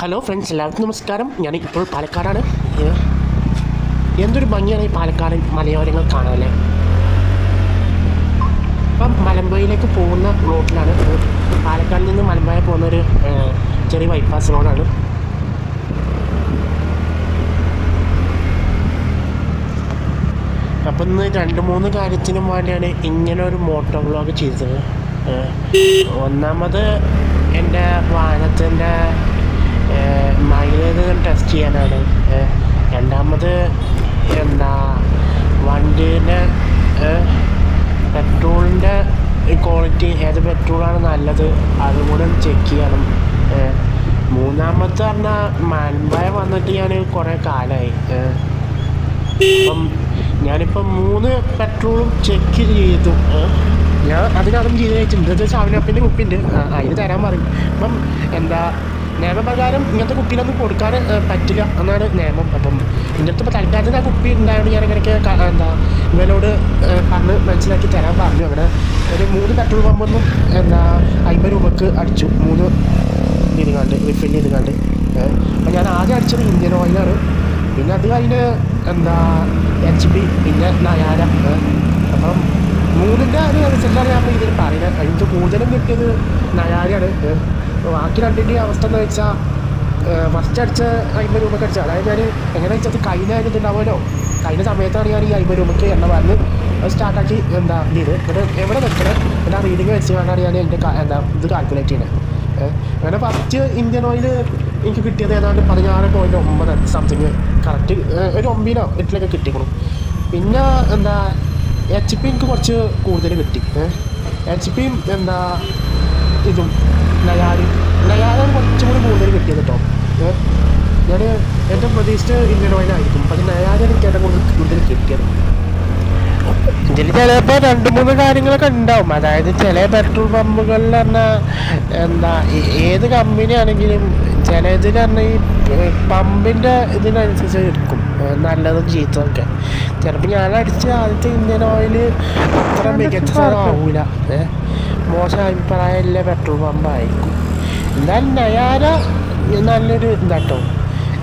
Hello friends എല്ലാവർക്കും നമസ്കാരം. ഞാൻ ഇപ്പോൾ പാലക്കാടാണ് എന്തൊരു ഭംഗിയാണ് ഈ പാലക്കാട് മലയോരങ്ങൾ കാണാൻ ഇപ്പം മലമ്പുഴയിലേക്ക് പോകുന്ന റോഡിലാണ്. പാലക്കാടിൽ നിന്ന് മലമ്പുഴ പോകുന്ന ഒരു ചെറിയ ബൈപ്പാസ് റോഡാണ് അപ്പം ഇന്ന് രണ്ട് മൂന്ന് കാര്യത്തിനും വേണ്ടിയാണ് ഇങ്ങനെ ഒരു മോട്ടോ വ്ളോഗ് ചെയ്തത്. ഒന്നാമത് എന്റെ വാഹനത്തിന്റെ മൈലേജ് ടെസ്റ്റ് ചെയ്യാനാണ്. രണ്ടാമത് എന്താ വണ്ടീന്റെ പെട്രോളിന്റെ ക്വാളിറ്റി ഏത് പെട്രോളാണ് നല്ലത് അതും കൂടെ ചെക്ക് ചെയ്യണം. മൂന്നാമത്തെ പറഞ്ഞാൽ മാൻപായ വന്നിട്ട് ഞാൻ കുറേ കാലമായി അപ്പം ഞാനിപ്പം മൂന്ന് പെട്രോളും ചെക്ക് ചെയ്തു. ഞാൻ അതിനകം ചെയ്ത് വെച്ചിട്ടുണ്ട് ഇത് സാവിനപ്പിന്റെ ആ, അതിന് തരാൻ പറയും. അപ്പം എന്താ നിയമപ്രകാരം ഇങ്ങനത്തെ കുപ്പിയിലൊന്നും കൊടുക്കാൻ പറ്റില്ല എന്നാണ് നിയമം. അപ്പം എന്റെ അടുത്ത് ഇപ്പോൾ തൽക്കാലത്തിന് ആ കുപ്പി ഉണ്ടായതുകൊണ്ട് ഞാൻ ഇങ്ങനെയൊക്കെ എന്താ ഇവരോട് ഏ, പറഞ്ഞ് മനസ്സിലാക്കി തരാൻ പറഞ്ഞു. അങ്ങനെ ഒരു മൂന്ന് പെട്രോൾ പമ്പൊന്നും എന്താ അമ്പത് രൂപക്ക് അടിച്ചു. മൂന്ന് ഇത് കണ്ട് റിഫിൽ ചെയ്ത് കണ്ട് അപ്പം ഞാൻ ആദ്യം അടിച്ചത് ഇന്ത്യൻ ഓയിലാണ്. പിന്നെ അത് കഴിഞ്ഞ് എന്താ എച്ച് പി പിന്നെ നയാര. അപ്പം മൂന്നിന്റെ ഒരു റിസൾട്ടാണ് ഞാൻ ഇതിൽ പറയുന്നത്. അതിന്റെ കൂടുതലും കിട്ടിയത് നയാരയാണ്. അപ്പോൾ ബാക്കി രണ്ടിന്റെ അവസ്ഥ എന്ന് വെച്ചാൽ ഫസ്റ്റ് അടിച്ച അമ്പത് രൂപക്ക് അടിച്ചാൽ അതായത് ഞാൻ എങ്ങനെ വെച്ചാൽ കഴിഞ്ഞ ഇതുണ്ടാവുമല്ലോ. കഴിഞ്ഞ സമയത്താണ് ഞാൻ ഈ അമ്പത് രൂപയ്ക്ക് എണ്ണ പറഞ്ഞ് സ്റ്റാർട്ടാക്കി എന്താ ഇത് ഇവിടെ എവിടെ നിൽക്കണം? ആ റീഡിങ് വെച്ച് വേണമെങ്കിൽ ഞാൻ എന്റെ എന്താ ഇത് കാൽക്കുലേറ്റ് ചെയ്യുന്നത് അങ്ങനെ ഫസ്റ്റ് ഇന്ത്യൻ ഓയിൽ എനിക്ക് കിട്ടിയത് ഏതാണ്ട് പതിനാറ് പോയിന്റ് ഒമ്പത് സംതിങ് കറക്റ്റ് ഒരു ഒമ്പതിനോ എട്ടിലൊക്കെ കിട്ടിക്കണം പിന്നെ എന്താ എച്ച് പി എനിക്ക് കുറച്ച് കൂടുതൽ കിട്ടി. എച്ച് പിയും എന്താ ഇതും. നയാരി നയാരാണ് കുറച്ചും കൂടി കൂടുതൽ കിട്ടിയത് കേട്ടോ ഞാൻ ഏറ്റവും പ്രതീക്ഷിച്ച ഇന്ത്യൻ ഓയിലായിരിക്കും പക്ഷെ നയാരാണ് എനിക്ക് ഏറ്റവും കൂടുതൽ കൂടുതൽ കിട്ടിയത്. ഇതിൽ ചിലപ്പോൾ രണ്ട് മൂന്ന് കാര്യങ്ങളൊക്കെ ഉണ്ടാവും. അതായത് ചില പെട്രോൾ പമ്പുകളിൽ പറഞ്ഞാൽ എന്താ ഏത് കമ്പനി ആണെങ്കിലും ചിലതിൽ പറഞ്ഞാൽ ഈ പമ്പിന്റെ ഇതിനനുസരിച്ച് എടുക്കും. നല്ലതും ചീത്തതൊക്കെ. ചിലപ്പോൾ ഞാൻ അടിച്ച ആദ്യത്തെ ഇന്ത്യൻ ഓയിൽ അത്ര മികച്ചതാവൂല. ഏഹ് മോശം അഭിപ്രായമില്ല പെട്രോൾ പമ്പായിരിക്കും. എന്തായാലും നയാര നല്ലൊരു ഇതാട്ടോ.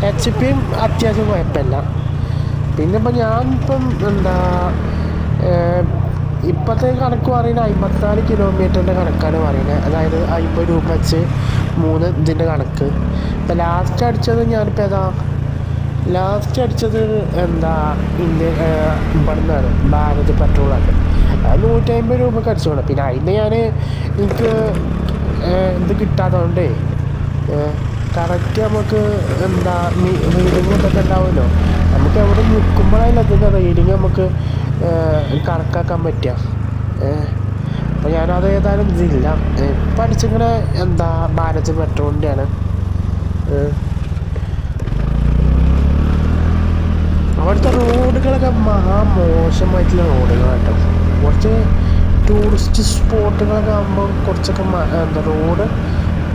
എച്ച് പിയും അത്യാവശ്യം കുഴപ്പമില്ല. പിന്നെ ഇപ്പം ഞാനിപ്പം എന്താ ഏഹ്, ഇപ്പോഴത്തെ കണക്ക് പറയുന്നത് അമ്പത്തിനാല് കിലോമീറ്ററിന്റെ കണക്കാണ് പറയുന്നത്. അതായത് അമ്പത് രൂപ വെച്ച് മൂന്ന് ഇതിന്റെ കണക്ക്. ഇപ്പം ലാസ്റ്റ് അടിച്ചത് ഞാനിപ്പോൾ ഏതാ ലാസ്റ്റ് അടിച്ചത് എന്താ ഇന്ത്യ ഇവിടുന്നാണ് ഭാരത് പെട്രോളാണ്. അത് നൂറ്റി അമ്പത് രൂപക്ക് അടിച്ചോളാം പിന്നെ അതിന് ഞാൻ എനിക്ക് എന്ത് കിട്ടാത്തതുകൊണ്ടേ കറക്റ്റ് നമുക്ക് എന്താ റീഡിങ് ഇതൊക്കെ ഉണ്ടാവുമല്ലോ. നമുക്ക് അവിടെ നിൽക്കുമ്പോഴല്ല അതിന്റെ റീഡിങ് നമുക്ക് കണക്കാക്കാൻ പറ്റുക. അപ്പോൾ ഞാനത് ഏതായാലും ഇതില്ല ഇപ്പം അടിച്ചിങ്ങനെ എന്താ ഭാരത് പെട്രോളിന്റെയാണ് അവിടുത്തെ റോഡുകളൊക്കെ മഹാ മോശമായിട്ടുള്ള കേട്ടോ. കുറച്ച് ടൂറിസ്റ്റ് സ്പോട്ടുകളൊക്കെ ആകുമ്പോൾ കുറച്ചൊക്കെ എന്താ റോഡ്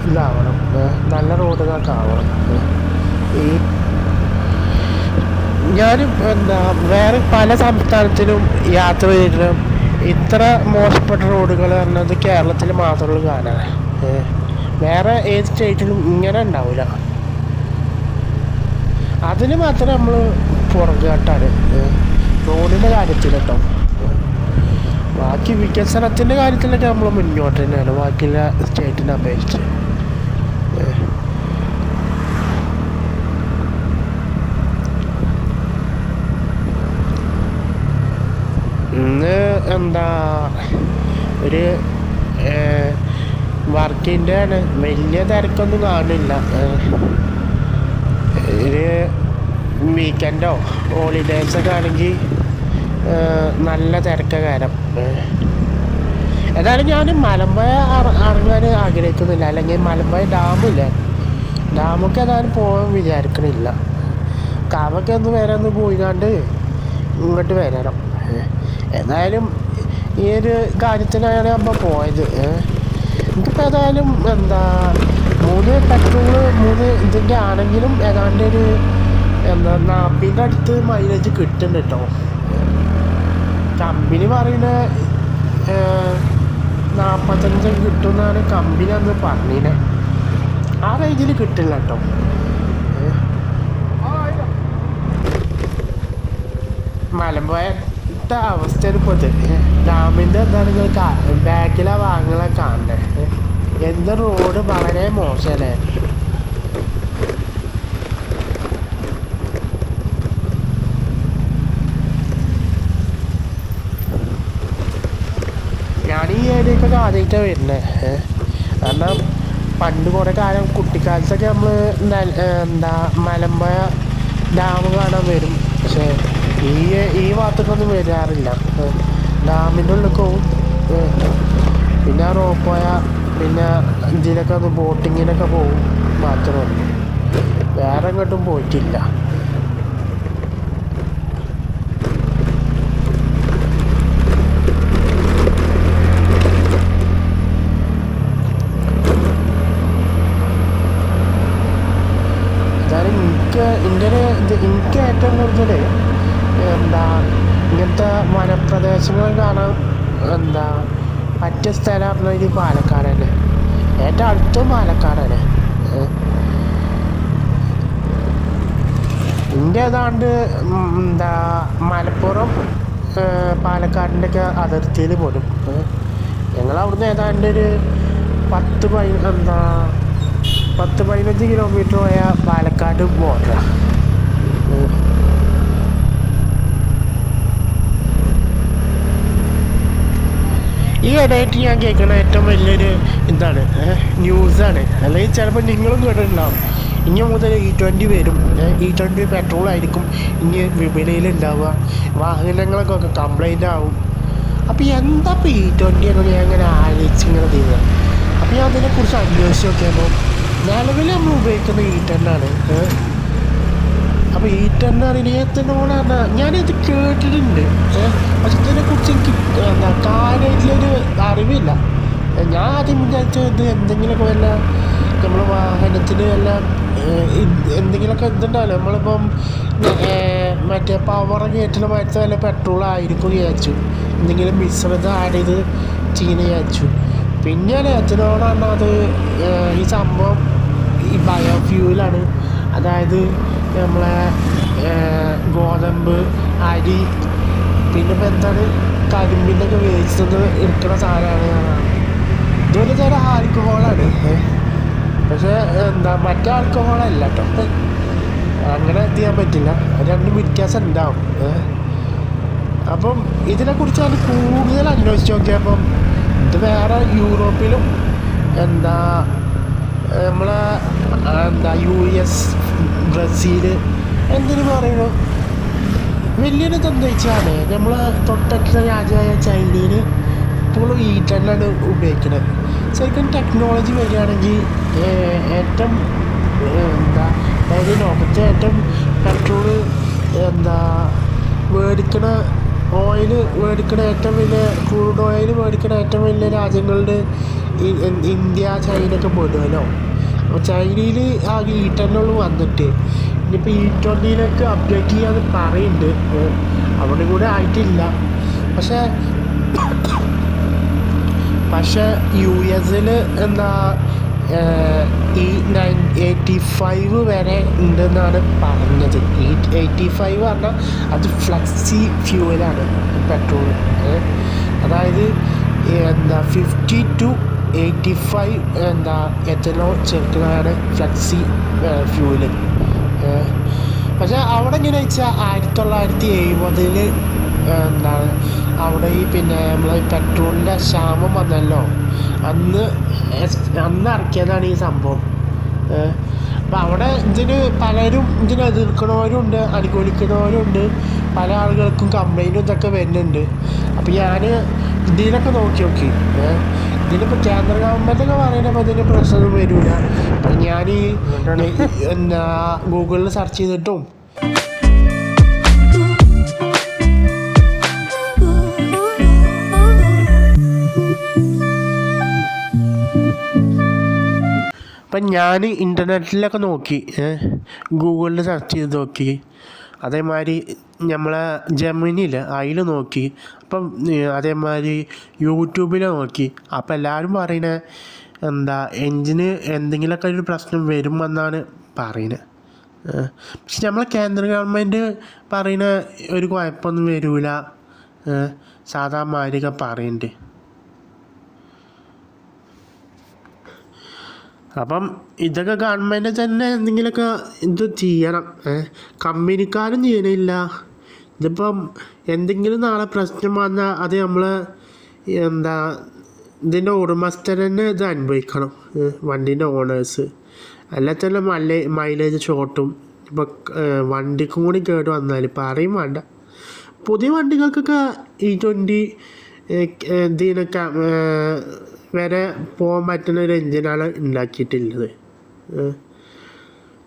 ഇതാവണം നല്ല റോഡുകളൊക്കെ ആവണം. ഈ ഞാനും എന്താ വേറെ പല സംസ്ഥാനത്തിലും യാത്ര ചെയ്തിട്ടും ഇത്ര മോശപ്പെട്ട റോഡുകൾ പറഞ്ഞത് കേരളത്തിൽ മാത്രമുള്ള കാണാൻ. വേറെ ഏത് സ്റ്റേറ്റിലും ഇങ്ങനെ ഉണ്ടാവില്ല അതിന് മാത്രം നമ്മൾ പുറകോട്ടാണ് റോഡിന്റെ കാര്യത്തിൽ കേട്ടോ ബാക്കി വികസനത്തിന്റെ കാര്യത്തിലൊക്കെ നമ്മൾ മുന്നോട്ട് തന്നെയാണ് ബാക്കിയുള്ള സ്റ്റേറ്റിനെ അപേക്ഷിച്ച്. ഇന്ന് എന്താ ഒരു വർക്കിന്റെ ആണ് വലിയ തിരക്കൊന്നും കാണില്ല. ഒരു വീക്കെൻഡോ ഹോളിഡേയ്സൊക്കെ ആണെങ്കിൽ നല്ല തിരക്ക ഏതായാലും ഞാൻ മലമ്പുഴ ഇറങ്ങാൻ ആഗ്രഹിക്കുന്നില്ല. അല്ലെങ്കിൽ മലമ്പുഴ ഡാമില്ല? ഡാമൊക്കെ ഏതായാലും പോകാൻ വിചാരിക്കണില്ല. കാവൊക്കെ ഒന്ന് വരെ ഒന്ന് പോയിക്കാണ്ട് ഇങ്ങോട്ട് വരണം. ഏതായാലും ഈ ഒരു കാര്യത്തിനാണ് നമ്മൾ പോയത്. എനിക്കിപ്പോൾ ഏതായാലും എന്താ മൂന്ന് പെട്രോൾ മൂന്ന് ഇതിന്റെ ആണെങ്കിലും ഏതാണ്ട് ഒരു എന്താ നാൽപ്പതിന്റെ അടുത്ത് മൈലേജ് കിട്ടുന്നുണ്ട് കേട്ടോ കമ്പനി പറയുന്ന നാൽപ്പത്തഞ്ച് കിട്ടുമെന്നാണ് കമ്പനി അന്ന് പറഞ്ഞിനെ. ആ റേഞ്ചിൽ കിട്ടില്ല കേട്ടോ മലമ്പുഴത്തെ അവസ്ഥയാണ് ഇപ്പോൾ ഇത്. ഡാമിന്റെ എന്താണ് നിങ്ങൾ ബാക്കിലാണ് ഭാഗങ്ങളെ കാണണ്ടേ എന്താ റോഡ് വളരെ മോശമല്ലേ ഞാൻ ഈ ഏരിയക്കൊക്കെ ആദ്യമായിട്ടാണ് വരുന്നത് കാരണം പണ്ട് കുറേ കാലം കുട്ടിക്കാലത്തൊക്കെ നമ്മൾ എന്താ മലമ്പുഴ ഡാം കാണാൻ വരും. പക്ഷേ ഈ ഈ ഭാഗത്തേക്കൊന്നും വരാറില്ല. ഡാമിന്റെ ഉള്ളിൽ പോവും. പിന്നെ റോപ്പോയ പിന്നെ ഇതിലൊക്കെ ഒന്ന് ബോട്ടിങ്ങിനൊക്കെ പോവും. മാത്രമേ ഉള്ളൂ. വേറെ എങ്ങോട്ടും പോയിട്ടില്ല എന്നാലും എനിക്ക് എന്റെ ഒരു ഇത് എനിക്ക് ഏറ്റവും കൂടുതൽ എന്താ ഇങ്ങനത്തെ വനപ്രദേശങ്ങൾ കാണാൻ എന്താ പറ്റിയ സ്ഥലം പറഞ്ഞാൽ പാലക്കാട് തന്നെ ഏറ്റവും അടുത്തും പാലക്കാട് തന്നെ ഏതാണ്ട് എന്താ മലപ്പുറം പാലക്കാടിന്റെ ഒക്കെ അതിർത്തിയിൽ പോലും. ഞങ്ങൾ അവിടുന്ന് ഏതാണ്ട് ഒരു പത്ത് പതി എന്താ പത്ത് പതിനഞ്ച് കിലോമീറ്റർ പോയ പാലക്കാട് ബോർഡറാണ് ഈ ഇടയായിട്ട് ഞാൻ കേൾക്കുന്ന ഏറ്റവും വലിയൊരു എന്താണ് ന്യൂസാണ്. അല്ലെങ്കിൽ ചിലപ്പോൾ നിങ്ങളും കേട്ടിട്ടുണ്ടാവും ഇനി മുതൽ ഇ ട്വന്റി വരും ഇ ട്വന്റി പെട്രോൾ ആയിരിക്കും ഇനി വിപണിയിൽ ഉണ്ടാവുക. വാഹനങ്ങളൊക്കെ കംപ്ലൈന്റ് ആവും. അപ്പോൾ എന്താ ഇപ്പോൾ ഇ ട്വന്റി എന്ന് ഞാൻ ഇങ്ങനെ ആലോചിച്ച് ഇങ്ങനെ അപ്പോൾ ഞാൻ അതിനെക്കുറിച്ച് അന്വേഷിച്ച് നോക്കിയപ്പോൾ നിലവിൽ നമ്മൾ ഉപയോഗിക്കുന്ന ഇ ടെന്നാണ് അപ്പോൾ ഈ ടെൻ ഞാൻ പറഞ്ഞാൽ ഞാനിത് കേട്ടിട്ടുണ്ട്. പക്ഷെ പക്ഷെ ഇതിനെക്കുറിച്ച് എനിക്ക് എന്താ കാര്യമായിട്ടുള്ളൊരു അറിവില്ല. ഞാൻ ആദ്യം വിചാരിച്ചത് ഇത് എന്തെങ്കിലുമൊക്കെ വല്ല നമ്മൾ വാഹനത്തിന് വല്ല എന്തെങ്കിലുമൊക്കെ ഇതുണ്ടാവില്ല. നമ്മളിപ്പം മറ്റേ പവർ കയറ്റുന്ന മാറ്റി വല്ല പെട്രോൾ ആയിരിക്കും വിചാരിച്ചു. എന്തെങ്കിലും മിശ്രിതം ആഡ് ചെയ്ത് ചീന വിചാരിച്ചു. പിന്നെയാണ് എത്തനോട് പറഞ്ഞാൽ അത് ഈ സംഭവം ഈ ബയോഫ്യൂലാണ് അതായത് നമ്മളെ ഗോതമ്പ് അരി പിന്നെ ഇപ്പം എന്താണ് കരിമ്പിന്റെ ഒക്കെ വേസ്റ്റ് ഒന്ന് എടുക്കുന്ന സാധനമാണ് ഇതൊരു തരം ആൽക്കഹോളാണ് പക്ഷേ എന്താ മറ്റേ ആൽക്കഹോളല്ല കേട്ടോ അങ്ങനെ ചെയ്യാൻ പറ്റില്ല. രണ്ടും വ്യത്യാസം ഉണ്ടാവും. അപ്പം ഇതിനെക്കുറിച്ച് അത് കൂടുതൽ അന്വേഷിച്ച് നോക്കിയപ്പം ഇത് വേറെ യൂറോപ്പിലും എന്താ നമ്മളെ എന്താ യു എസ് ബ്രസീൽ എന്തിനു പറയുന്നു? വലിയൊരു ഇതെന്താ വെച്ചാൽ നമ്മൾ തൊട്ടടുത്ത രാജ്യമായ ചൈനയിൽ ഇപ്പോഴും ഈ തന്നെയാണ് ഉപയോഗിക്കുന്നത്. ശരിക്കും ടെക്നോളജി വരികയാണെങ്കിൽ ഏറ്റവും എന്താ അതായത് ലോകത്തെ ഏറ്റവും പെട്രോൾ എന്താ മേടിക്കണ ഓയിൽ മേടിക്കണ ഏറ്റവും വലിയ ക്രൂഡ് ഓയിൽ മേടിക്കണ ഏറ്റവും വലിയ രാജ്യങ്ങളുടെ ഇന്ത്യ ചൈന ഒക്കെ അപ്പോൾ ചൈനയിൽ ആകെ ഈ ടെന്നുള്ളൂ വന്നിട്ട്. ഇനിയിപ്പോൾ ഈ ട്വന്റിയിലേക്ക് അപ്ഡേറ്റ് ചെയ്യാന്ന് പറയുന്നുണ്ട് അവിടെ കൂടെ ആയിട്ടില്ല. പക്ഷേ പക്ഷേ യു എസിൽ എന്താ ഈ നയൻ എയ്റ്റി ഫൈവ് വരെ ഉണ്ടെന്നാണ് പറഞ്ഞത്. ഈ എയ്റ്റി ഫൈവ് പറഞ്ഞാൽ അത് ഫ്ലക്സി ഫ്യൂവലാണ് പെട്രോൾ അതായത് എന്താ ഫിഫ്റ്റി ടു എയ്റ്റി ഫൈവ് എന്താ എത്തനോൾ ചേർക്കുന്നതാണ് ഫ്ലക്സി ഫ്യൂവൽ. പക്ഷേ അവിടെ എങ്ങനെ വെച്ചാൽ ആയിരത്തി തൊള്ളായിരത്തി എഴുപതിൽ എന്താണ് അവിടെ ഈ പിന്നെ നമ്മളെ പെട്രോളിന്റെ ക്ഷാമം വന്നല്ലോ. അന്ന് അന്ന് ഇറക്കിയതാണ് ഈ സംഭവം. അപ്പം അവിടെ ഇതിന് പലരും ഇതിനെ എതിർക്കണവരും ഉണ്ട് അനുകൂലിക്കുന്നവരും ഉണ്ട് പല ആളുകൾക്കും കംപ്ലൈന്റും ഇതൊക്കെ വരുന്നുണ്ട്. അപ്പം ഞാൻ ഇതിനൊക്കെ നോക്കി നോക്കി. ഇതിനിപ്പോൾ കേന്ദ്ര ഗവൺമെന്റൊക്കെ പറയുന്നപ്പോൾ ഇതിന് പ്രശ്നമൊന്നും വരില്ല അപ്പം ഞാൻ ഈ എന്താ ഗൂഗിളിൽ സെർച്ച് ചെയ്തിട്ടും അപ്പം ഞാൻ ഇന്റർനെറ്റിലൊക്കെ നോക്കി ഗൂഗിളിൽ സെർച്ച് ചെയ്ത് നോക്കി. അതേമാതിരി നമ്മളെ ജമിനിയിൽ അതിൽ നോക്കി. അപ്പം അതേമാതിരി യൂട്യൂബിൽ നോക്കി. അപ്പം എല്ലാവരും പറയുന്നത് എന്താ എൻജിന് എന്തെങ്കിലുമൊക്കെ ഒരു പ്രശ്നം വരുമെന്നാണ് പറയുന്നത് പക്ഷെ നമ്മളെ കേന്ദ്ര ഗവൺമെന്റ് പറയുന്ന ഒരു കുഴപ്പമൊന്നും വരില്ല സാധാ മാതിരിയൊക്കെ പറയുന്നുണ്ട് അപ്പം ഇതൊക്കെ ഗവൺമെന്റ് തന്നെ എന്തെങ്കിലുമൊക്കെ ഇത് ചെയ്യണം. കമ്പനിക്കാരും ചെയ്യണില്ല. ഇതിപ്പം എന്തെങ്കിലും നാളെ പ്രശ്നം വന്നാൽ അത് നമ്മൾ എന്താ ഇതിന്റെ ഉടമസ്ഥർ തന്നെ ഇത് അനുഭവിക്കണം. വണ്ടീന്റെ ഓണേഴ്സ്. അല്ലാത്തല്ല മൈലേ മൈലേജ് ഷോർട്ടും ഇപ്പം വണ്ടിക്കും കൂടി കേട് വന്നാൽ പറയും വേണ്ട. പുതിയ വണ്ടികൾക്കൊക്കെ ഈ ട്വന്റി ഇതിനൊക്കെ വരെ പോകാൻ പറ്റുന്ന ഒരു എൻജിനാണ് ഉണ്ടാക്കിയിട്ടുള്ളത്.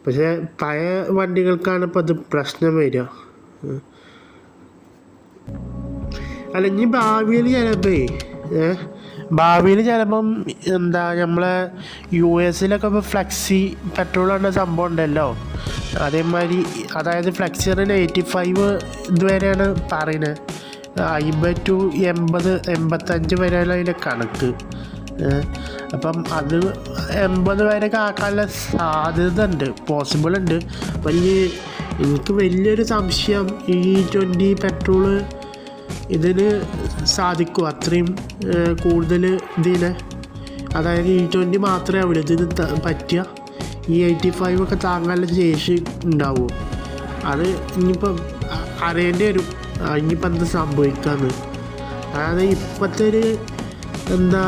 പക്ഷേ പഴയ വണ്ടികൾക്കാണ് ഇപ്പോൾ അത് പ്രശ്നം വരിക. അല്ല ഇനി ഭാവിയിൽ ചിലപ്പോൾ ഭാവിയിൽ ചിലപ്പം എന്താ നമ്മളെ യു എസിലൊക്കെ ഇപ്പോൾ ഫ്ലെക്സി പെട്രോൾ എന്ന സംഭവം ഉണ്ടല്ലോ. അതേമാതിരി അതായത് ഫ്ലെക്സിറിന് എയ്റ്റി ഫൈവ് ഇതുവരെയാണ് പറയുന്നത്. അമ്പത് ടു എൺപത് എൺപത്തഞ്ച് വരെയാണ് അതിന്റെ കണക്ക്. അപ്പം അത് എൺപത് വരെയൊക്കെ ആക്കാനുള്ള സാധ്യത ഉണ്ട് പോസിബിൾ ഉണ്ട്. വലിയ എനിക്ക് വലിയൊരു സംശയം ഈ ട്വന്റി പെട്രോൾ ഇതിന് സാധിക്കും? അത്രയും കൂടുതൽ ഇതിന്. അതായത് ഈ ട്വന്റി മാത്രമേ ആവുള്ളൂ. ഇതിന് പറ്റുക ഈ എയ്റ്റി ഫൈവ് ഒക്കെ താങ്ങാനുള്ള ശേഷി ഉണ്ടാവുമോ? അത് ഇനിയിപ്പം അറിയേണ്ടി വരും. ഇനിയിപ്പം എന്ത് സംഭവിക്കാന്ന്. അതായത് ഇപ്പോഴത്തെ ഒരു എന്താ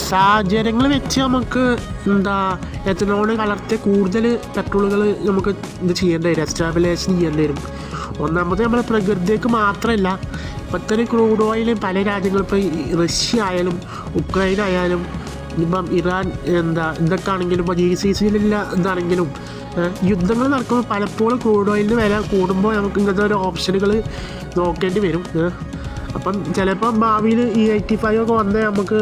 സാഹചര്യങ്ങൾ വെച്ച് നമുക്ക് എന്താ എത്തനോൾ കലർത്തിയ കൂടുതൽ പെട്രോളുകൾ നമുക്ക് ഇത് ചെയ്യേണ്ടി വരും എസ്റ്റാബിലേഷൻ ചെയ്യേണ്ടി വരും ഒന്നാമത് നമ്മൾ പ്രകൃതിക്ക് മാത്രമല്ല ഒരു ക്രൂഡ് ഓയിൽ പല രാജ്യങ്ങളും ഇപ്പോൾ റഷ്യ ആയാലും ഉക്രൈൻ ആയാലും ഇപ്പം ഇറാൻ എന്താ ഇതൊക്കെ ആണെങ്കിലും ഇപ്പോൾ ജി സി സിയിലുള്ള ഇതാണെങ്കിലും യുദ്ധങ്ങൾ നടക്കുമ്പോൾ പലപ്പോഴും ക്രൂഡ് ഓയിലിന് വില കൂടുമ്പോൾ നമുക്ക് ഇങ്ങനത്തെ ഒരു ഓപ്ഷനുകൾ നോക്കേണ്ടി വരും. അപ്പം ചിലപ്പോൾ ഭാവിയിൽ ഈ എയ്റ്റി ഫൈവ് ഒക്കെ വന്നാൽ നമുക്ക്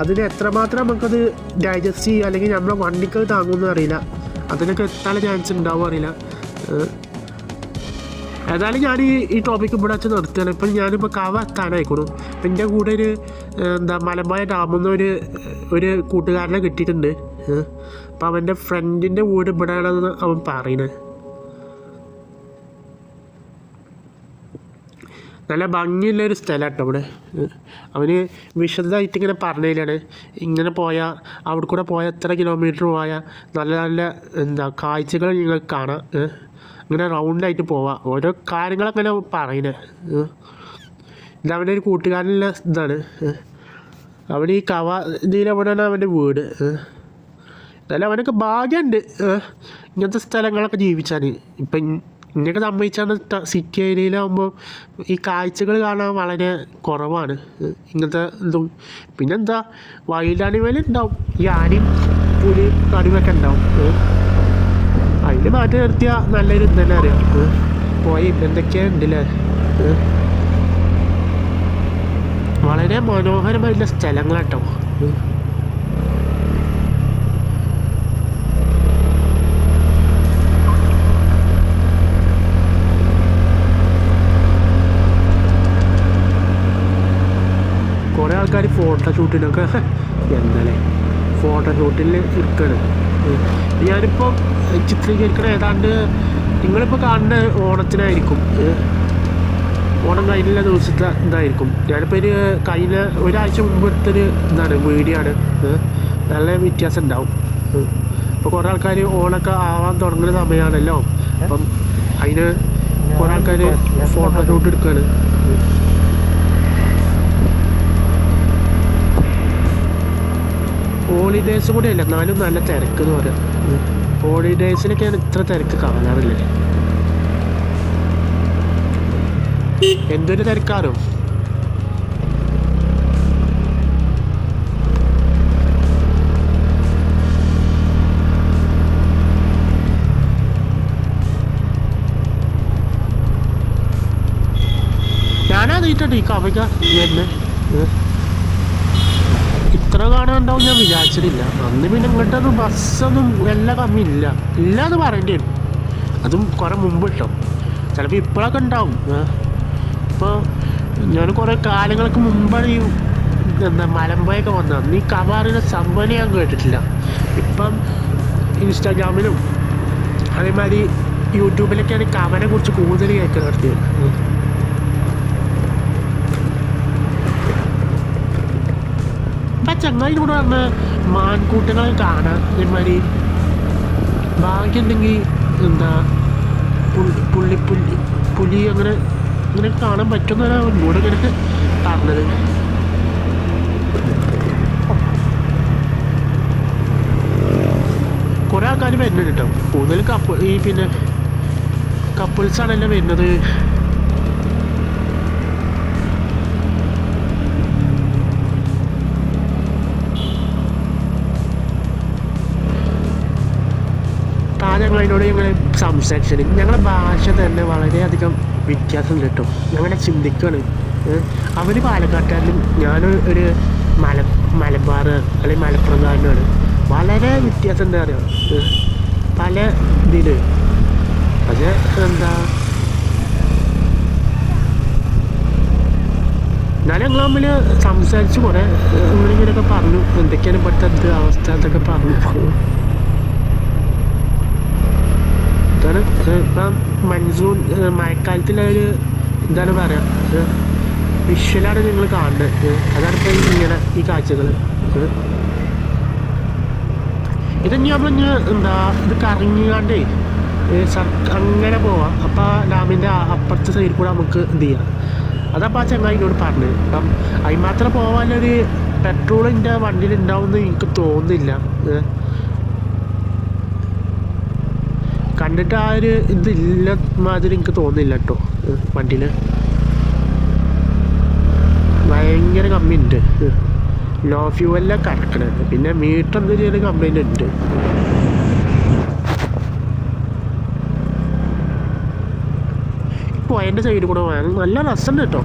അതിന് എത്രമാത്രം നമുക്കത് ഡൈജസ്റ്റ് ചെയ്യുക അല്ലെങ്കിൽ നമ്മളെ വണ്ടിക്ക് അത് താങ്ങുമെന്ന് അറിയില്ല. അതിനൊക്കെ എത്താനുള്ള ചാൻസ് ഉണ്ടാവും അറിയില്ല. ഏതായാലും ഞാൻ ഈ ഈ ടോപ്പിക്ക് ഇവിടെ വെച്ച് നിർത്തുകയാണ്. ഇപ്പം ഞാനിപ്പോൾ കവ എത്താനായിക്കോണു. അപ്പം എന്റെ കൂടെ ഒരു എന്താ മലമ്പായ ഡാമെന്ന് ഒരു ഒരു കൂട്ടുകാരനെ കിട്ടിയിട്ടുണ്ട്. അപ്പം അവന്റെ ഫ്രണ്ടിന്റെ വീട് ഇവിടെയാണെന്ന് അവൻ പറയുന്നത്. നല്ല ഭംഗിയുള്ളൊരു സ്ഥലം കേട്ടോ ഏഹ്. അവന് വിശദമായിട്ട് ഇങ്ങനെ പറഞ്ഞതിലാണ് ഇങ്ങനെ പോയാൽ അവിടെ കൂടെ പോയാൽ എത്ര കിലോമീറ്റർ പോയാൽ നല്ല നല്ല എന്താ കാഴ്ചകൾ നിങ്ങൾക്ക് കാണാം. ഇങ്ങനെ റൗണ്ടായിട്ട് പോവാം. ഓരോ കാര്യങ്ങളൊക്കെ ഇങ്ങനെ പറയുന്നത്. ഇത് അവന്റെ ഒരു കൂട്ടുകാരനുള്ള ഇതാണ്. അവൻ അവിടെ ഈ കവ ഇതിലവിടെയാണ് അവന്റെ വീട്. എന്നാലും അവനൊക്കെ ഭാഗ്യമുണ്ട്. ഇങ്ങനത്തെ സ്ഥലങ്ങളൊക്കെ ജീവിച്ചാൽ ഇപ്പം ഇങ്ങനെയൊക്കെ സംഭവിച്ചാണ് സിറ്റി ഏരിയയിലാകുമ്പോൾ ഈ കാഴ്ചകൾ കാണാൻ വളരെ കുറവാണ്. ഇങ്ങനത്തെ ഇതും. പിന്നെന്താ വൈൽഡ് അനിമൽ ഉണ്ടാവും ഈ ആനയും പുലി കടിവൊക്കെ ഉണ്ടാവും അതിൽ മാറ്റി നിർത്തിയാൽ നല്ലൊരു ഇത് അറിയാം. പോയി എന്തൊക്കെയാണ് ഉണ്ടല്ലേ. വളരെ മനോഹരമായിട്ടുള്ള സ്ഥലങ്ങളാട്ടോ. ആൾക്കാർ ഫോട്ടോ ഷൂട്ടിനൊക്കെ എന്താല്ലേ? ഫോട്ടോ ഷൂട്ടിൽ ഇരിക്കണം. ഞാനിപ്പോൾ ചിത്രീകരിക്കണ ഏതാണ്ട് നിങ്ങളിപ്പോൾ കാണുന്ന ഓണത്തിനായിരിക്കും. ഓണം കഴിഞ്ഞ ദിവസത്തെ ഇതായിരിക്കും. ഞാനിപ്പോൾ ഒരു കഴിഞ്ഞ ഒരാഴ്ച മുമ്പ് എടുത്തൊരു ഇതാണ് വീഡിയോ ആണ്. നല്ല വ്യത്യാസം ഉണ്ടാവും. ഇപ്പോൾ കുറേ ആൾക്കാർ ഓണമൊക്കെ ആവാൻ തുടങ്ങുന്ന സമയമാണല്ലോ അപ്പം അതിന് കുറേ ആൾക്കാർ ഫോട്ടോ ഷൂട്ട് എടുക്കുകയാണ് ഹോളിഡേയ്സ് കൂടെ അല്ല എന്നാലും നല്ല തിരക്ക് എന്ന് പറയാം. ഹോളിഡേയ്സിലൊക്കെയാണ് ഇത്ര തിരക്ക് കാണാറില്ല? എന്തൊരു തിരക്കാരോ ഞാനാദ്യമായിട്ടാണ് ഈ കവയ്ക്ക വരുന്നത് ഇത്ര കാണാനുണ്ടാവും ഞാൻ വിചാരിച്ചിട്ടില്ല. അന്ന് പിന്നെ ഇങ്ങോട്ടൊന്നും ബസ്സൊന്നും വെള്ള കമ്മി ഇല്ല. ഇല്ല എന്ന് പറയേണ്ടി വരും. അതും കുറേ മുമ്പ് കിട്ടും. ചിലപ്പോൾ ഇപ്പോഴൊക്കെ ഉണ്ടാവും. ഇപ്പോൾ ഞാൻ കുറേ കാലങ്ങൾക്ക് മുമ്പാണ് ഈ എന്താ മലമ്പയൊക്കെ വന്നത്. അന്ന് ഈ കബാറിന്റെ സംഭവം ഞാൻ കേട്ടിട്ടില്ല. ഇപ്പം ഇൻസ്റ്റാഗ്രാമിലും അതേമാതിരി യൂട്യൂബിലൊക്കെയാണ് കവനെ കുറിച്ച് കൂടുതൽ കേൾക്കാൻ നടത്തിയത് ചങ്ങായി കൂടെ വന്ന് മാൻകൂട്ടങ്ങളെ കാണാം ബാക്കി ഭാഗ്യമുണ്ടെങ്കിൽ എന്താ പുള്ളി പുള്ളി പുലി അങ്ങനെ ഇങ്ങനെ കാണാൻ പറ്റുന്നവരാണ് എന്നോട് ഇങ്ങനെ പറഞ്ഞത്. കുറേ ആൾക്കാർ വരുന്നുണ്ട് കേട്ടോ കൂടുതൽ കപ്പ് ഈ പിന്നെ കപ്പിൾസാണല്ലോ വരുന്നത് ആ ഞങ്ങൾ അതിനോട് ഞങ്ങൾ സംസാരിച്ചത്. ഞങ്ങളുടെ ഭാഷ തന്നെ വളരെയധികം വ്യത്യാസം കിട്ടും. ഞങ്ങളെ ചിന്തിക്കുകയാണ് അവർ പാലക്കാട്ടുകാരനും ഞാൻ ഒരു മല മലബാർ അല്ലെങ്കിൽ മലപ്പുറംകാരനാണ് വളരെ വ്യത്യാസം എന്താ പറയുക പല ഇതിൽ പക്ഷേ എന്താ? ഞാൻ ഞങ്ങൾ തമ്മിൽ സംസാരിച്ച് കുറേ ഇങ്ങനെ ഇങ്ങനെയൊക്കെ പറഞ്ഞു. എന്തൊക്കെയാണ് ഇപ്പോഴത്തെ അവസ്ഥ എന്നൊക്കെ പറഞ്ഞു ഇതാണ് ഇപ്പം മൺസൂൺ മഴക്കാലത്തിലെ ഒരു എന്താണ് പറയുക ഒരു വിഷ്വലാണ് നിങ്ങൾ കാണുന്നത്. അതാണ് ഇപ്പോൾ ഇങ്ങനെ ഈ കാഴ്ചകൾ ഇത് നമ്മൾ എന്താ ഇത് കറങ്ങിയാണ്ടേ അങ്ങനെ പോവാം. അപ്പം ഡാമിന്റെ അപ്പുറത്തെ സൈഡിൽ കൂടെ നമുക്ക് എന്ത് ചെയ്യാം. അതപ്പോൾ ആ ചങ്ങായിനോട് പറഞ്ഞു അപ്പം അതിന് മാത്രം പോകാനൊരു പെട്രോളിന്റെ വണ്ടിയിൽ ഉണ്ടാവുമെന്ന് എനിക്ക് തോന്നുന്നില്ല. കണ്ടിട്ട് ആ ഒരു ഇതില്ല മാതിരി എനിക്ക് തോന്നുന്നില്ല കേട്ടോ വണ്ടിയിൽ ഭയങ്കര കമ്മിയുണ്ട് ലോ ഫ്യൂവലിലാണ് കറക്കണത്. പിന്നെ മീറ്റർ എന്തൊരു ചെറിയ കംപ്ലൈന്റ് ഉണ്ട്. പോയതിന്റെ സൈഡിൽ കൂടെ പോയാൽ നല്ല രസമുണ്ട് കേട്ടോ.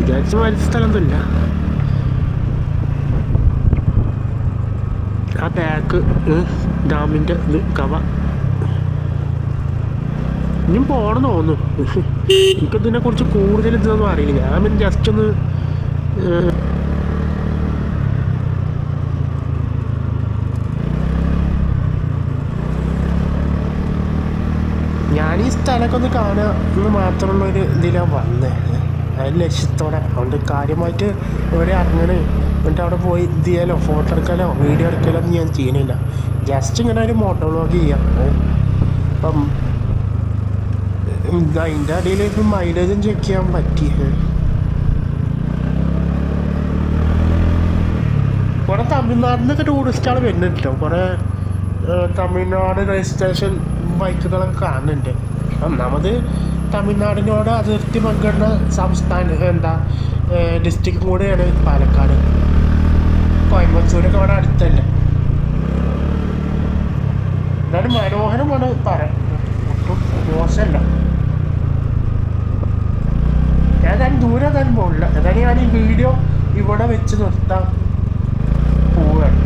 വിചാരിച്ച മാതിരി സ്ഥലമൊന്നുമില്ല ആ ബാക്ക് ഡാമിന്റെ ഇത് കവ. ഇനിയും പോകണം തോന്നുന്നു. എനിക്കതിനെ കുറിച്ച് കൂടുതൽ ഇതൊന്നും അറിയില്ല. ഞാൻ പിന്നെ ജസ്റ്റ് ഒന്ന് ഞാൻ ഈ സ്ഥലമൊക്കെ ഒന്ന് കാണുക എന്ന് മാത്രമുള്ള ഒരു ഇതിലാണ് വന്നത് അതിന് ലക്ഷ്യത്തോടെ അതുകൊണ്ട് കാര്യമായിട്ട് ഇവരെ അങ്ങനെ എന്നിട്ട് അവിടെ പോയി ഇത് ചെയ്യാലോ ഫോട്ടോ എടുക്കാലോ വീഡിയോ എടുക്കാലോ ഒന്നും ഞാൻ ചെയ്യണില്ല ജസ്റ്റ് ഇങ്ങനെ ഒരു മോട്ടോ വ്ളോഗ് ചെയ്യാം അപ്പം അതിന്റെ അടിയിലേക്ക് ഇപ്പം മൈലേജും ചെക്ക് ചെയ്യാൻ പറ്റി കുറെ നിന്നൊക്കെ ടൂറിസ്റ്റുകൾ വരുന്നുണ്ട് കുറേ തമിഴ്നാട് രജിസ്ട്രേഷൻ ബൈക്കുകളൊക്കെ കാണുന്നുണ്ട്. ഒന്നാമത് തമിഴ്നാടിനോട് അതിർത്തി പങ്കിടുന്ന സംസ്ഥാനം എന്താ? ഡിസ്ട്രിക്റ്റും കൂടെയാണ് പാലക്കാട്. കോയമ്പത്തൂരൊക്കെ അവിടെ അടുത്തല്ലേ എന്നാലും മനോഹരമാണ് പറയാം ഒട്ടും മോശമല്ല. ഏതായാലും ദൂരെ ഏതായാലും പോകില്ല ഏതായാലും ഞാൻ ഈ വീഡിയോ ഇവിടെ വെച്ച് നിർത്താൻ പോവുകയാണ്